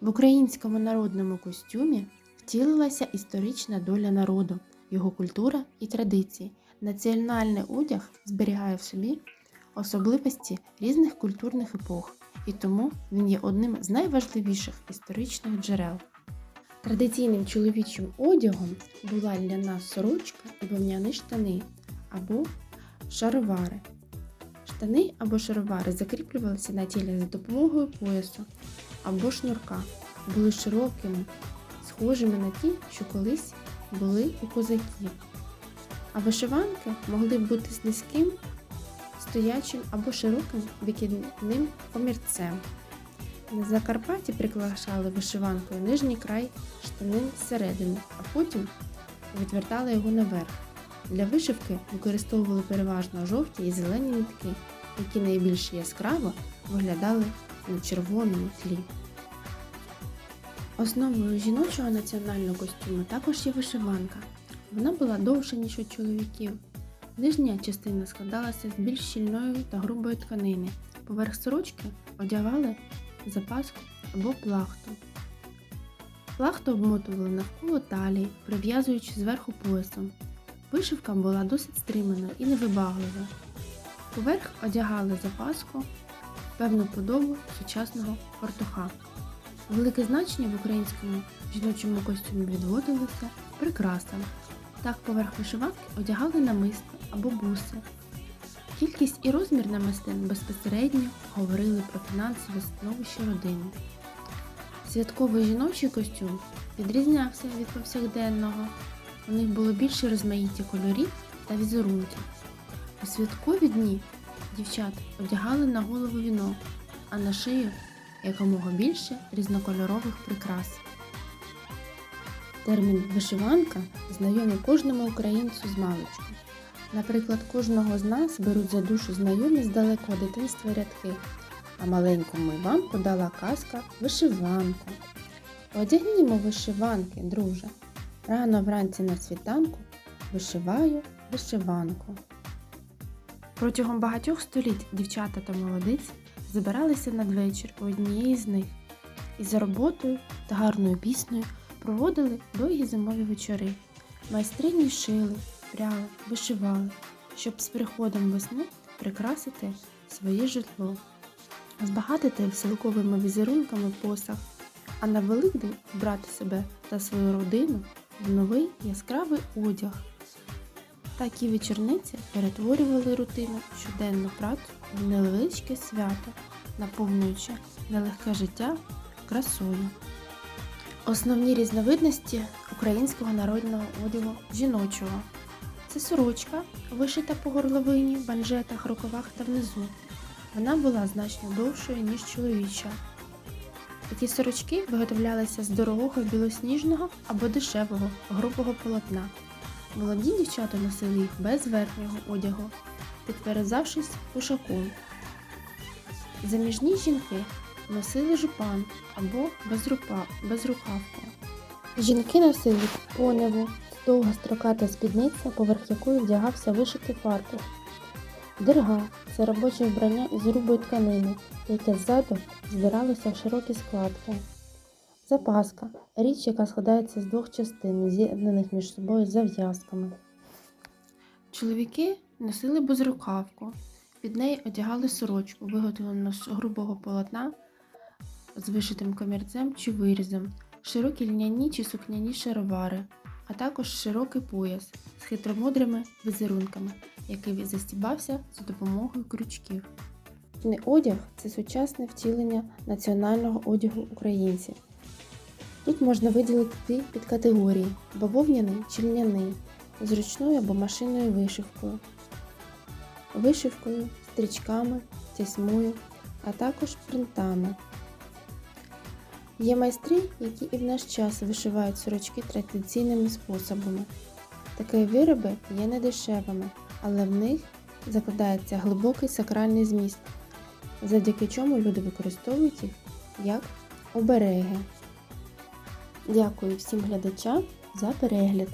В українському народному костюмі втілилася історична доля народу, його культура і традиції. Національний одяг зберігає в собі особливості різних культурних епох, і тому він є одним з найважливіших історичних джерел. Традиційним чоловічим одягом була ляна сорочка і вовняні штани або шаровари. Штани або шаровари закріплювалися на тілі за допомогою поясу або шнурка, були широкими, схожими на ті, що колись були у козаків. А вишиванки могли бути з низьким, стоячим або широким викидним комірцем. На Закарпатті прикрашали вишиванкою нижній край штанин зсередини, а потім відвертали його наверх. Для вишивки використовували переважно жовті і зелені нитки, які найбільш яскраво виглядали на червоному тлі. Основою жіночого національного костюму також є вишиванка. Вона була довша, ніж у чоловіків. Нижня частина складалася з більш щільної та грубої тканини. Поверх сорочки одягали запаску або плахту. Плахту обмотували навколо талії, прив'язуючи зверху поясом. Вишивка була досить стриманою і невибагливою. Поверх одягали запаску, певну подобу сучасного фартуха. Велике значення в українському жіночому костюмі відводилося прикрасам. Так поверх вишиванки одягали намисти або буси. Кількість і розмір намистин безпосередньо говорили про фінансове становище родини. Святковий жіночий костюм відрізнявся від повсякденного. У них було більше розмаїття кольорів та візерунків. У святкові дні дівчат одягали на голову вінок, а на шию якомога більше різнокольорових прикрас. Термін вишиванка знайомий кожному українцю з маличку. Наприклад, кожного з нас беруть за душу знайомі з далекого дитинства рядки, а маленькому Іванку дала казка вишиванку. Одягнімо вишиванки, друже. Рано вранці на світанку вишиваю вишиванку. Протягом багатьох століть дівчата та молодиці збиралися надвечір у однієї з них і за роботою та гарною піснею проводили довгі зимові вечори. Майстрині шили, пряли, вишивали, щоб з приходом весни прикрасити своє житло, збагатити веселковими візерунками посах, а на Великдень вбрати себе та свою родину в новий яскравий одяг. Такі вечорниці перетворювали рутину щоденну працю в невеличке свято, наповнюючи нелегке життя красою. Основні різновидності українського народного одягу жіночого. Це сорочка, вишита по горловині, банжетах, рукавах та внизу. Вона була значно довшою, ніж чоловіча. Такі сорочки виготовлялися з дорогого білосніжного або дешевого грубого полотна. Молоді дівчата носили їх без верхнього одягу, підперезавшись кушаком. Заміжні жінки носили жупан або безрукавку. Жінки носили поневу, довга строката спідниця, поверх якої вдягався вишитий фартух. Дирга це робоче вбрання із грубої тканини, яке ззаду збиралося в широкі складки. Запаска річ, яка складається з двох частин, з'єднаних між собою зав'язками. Чоловіки носили безрукавку. Під неї одягали сорочку, виготовлену з грубого полотна з вишитим комірцем чи вирізом, широкі льняні чи сукняні шаровари, а також широкий пояс з хитромудрими візерунками, який застібався за допомогою крючків. Одяг це сучасне втілення національного одягу українців. Тут можна виділити дві підкатегорії бавовняний чи льняний, з або машинною вишивкою, вишивкою, стрічками, тясьмою, а також принтами. Є майстри, які і в наш час вишивають сорочки традиційними способами. Такі вироби є недешевими, але в них закладається глибокий сакральний зміст, завдяки чому люди використовують їх як обереги. Дякую всім глядачам за перегляд.